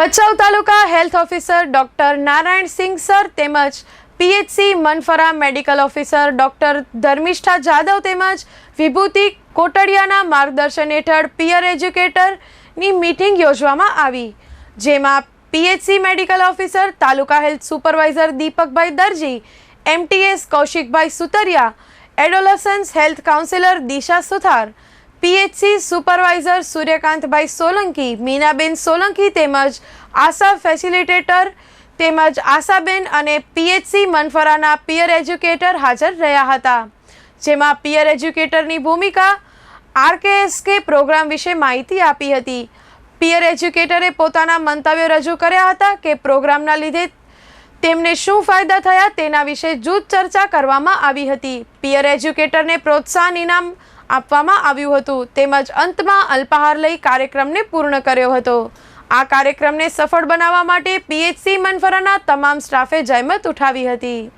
Bhachau taluka health officer doctor Narayansinh sir તેમજ PHC Manfara medical officer doctor Dharmishtha Jadav તેમજ વિભૂતિ કોટડિયાના માર્ગદર્શન હેઠળ પિયર એજ્યુકેટરની મીટિંગ યોજવામાં આવી, જેમાં PHC medical officer taluka health supervisor દીપકભાઈ Darji, MTS Kaushikbhai Sutariya, adolescence health counsellor Disha Suthar PHC supervisor સૂર્યકાંતભાઈ સોલંકી, મીનાબેન સોલંકી તેમજ આશા ફેસિલિટેટર તેમજ આશાબેન અને પીએચસી મનફરાના પિયર એજ્યુકેટર હાજર રહ્યા હતા, જેમાં પિયર એજ્યુકેટરની ભૂમિકા આરકેએસકે પ્રોગ્રામ વિશે માહિતી આપી હતી. પિયર એજ્યુકેટરે પોતાના મંતવ્યો રજૂ કર્યા હતા કે પ્રોગ્રામના લીધે તેમને શું ફાયદા થયા તેના વિશે જૂથ ચર્ચા કરવામાં આવી હતી. પિયર એજ્યુકેટરને પ્રોત્સાહન ઇનામ આપવામાં આવ્યું હતું. તેમજ અંતમાં અલ્પાહાર લઈ કાર્યક્રમને પૂર્ણ કર્યો હતો. આ કાર્યક્રમને સફળ બનાવવા માટે પીએચસી મનફરાના તમામ સ્ટાફે જહેમત ઉઠાવી હતી.